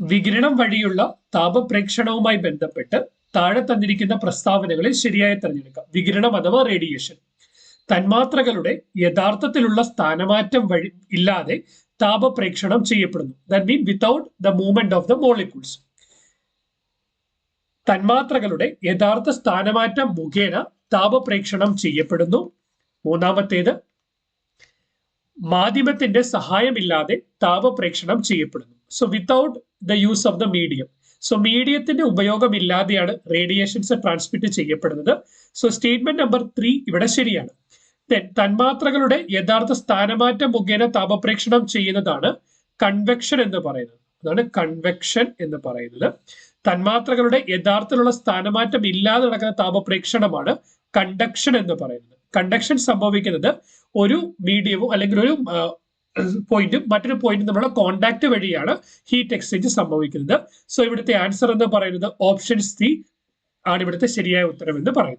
വികിരണം വഴിയുള്ള താപപ്രേക്ഷണവുമായി ബന്ധപ്പെട്ട് താഴെ തന്നിരിക്കുന്ന പ്രസ്താവനകളിൽ ശരിയായി തിരഞ്ഞെടുക്കാം. വികിരണം അഥവാ റേഡിയേഷൻ തന്മാത്രകളുടെ യഥാർത്ഥത്തിലുള്ള സ്ഥാനമാറ്റം വഴി ഇല്ലാതെ താപപ്രേക്ഷണം ചെയ്യപ്പെടുന്നു. That mean without the movement of the molecules തന്മാത്രകളുടെ യഥാർത്ഥ സ്ഥാനമാറ്റം മുഖേന താപപ്രേക്ഷണം ചെയ്യപ്പെടുന്നു. മൂന്നാമത്തേത് മാധ്യമത്തിന്റെ സഹായമില്ലാതെ താപപ്രേക്ഷണം ചെയ്യപ്പെടുന്നു. So without the use of the medium so മീഡിയത്തിന്റെ ഉപയോഗമില്ലാതെയാണ് റേഡിയേഷൻസ് ട്രാൻസ്മിറ്റ് ചെയ്യപ്പെടുന്നത്. സോ സ്റ്റേറ്റ്മെന്റ് നമ്പർ ത്രീ ഇവിടെ ശരിയാണ്. Then, തന്മാത്രകളുടെ യഥാർത്ഥ സ്ഥാനമാറ്റം മുഖേന താപപ്രേക്ഷണം ചെയ്യുന്നതാണ് കൺവെക്ഷൻ എന്ന് പറയുന്നത്. അതാണ് കൺവെക്ഷൻ എന്ന് പറയുന്നത്. തന്മാത്രകളുടെ യഥാർത്ഥത്തിലുള്ള സ്ഥാനമാറ്റം ഇല്ലാതെ നടക്കുന്ന താപപ്രേക്ഷണമാണ് കണ്ടക്ഷൻ എന്ന് പറയുന്നത്. കണ്ടക്ഷൻ സംഭവിക്കുന്നത് ഒരു മീഡിയവും അല്ലെങ്കിൽ ഒരു പോയിന്റും മറ്റൊരു പോയിന്റും തമ്മിലുള്ള കോണ്ടാക്ട് വഴിയാണ് ഹീറ്റ് എക്സ്ചേഞ്ച് സംഭവിക്കുന്നത്. സോ ഇവിടുത്തെ ആൻസർ എന്ന് പറയുന്നത്? ഓപ്ഷൻ സി ആണ് ഇവിടുത്തെ ശരിയായ ഉത്തരം എന്ന് പറയുന്നത്.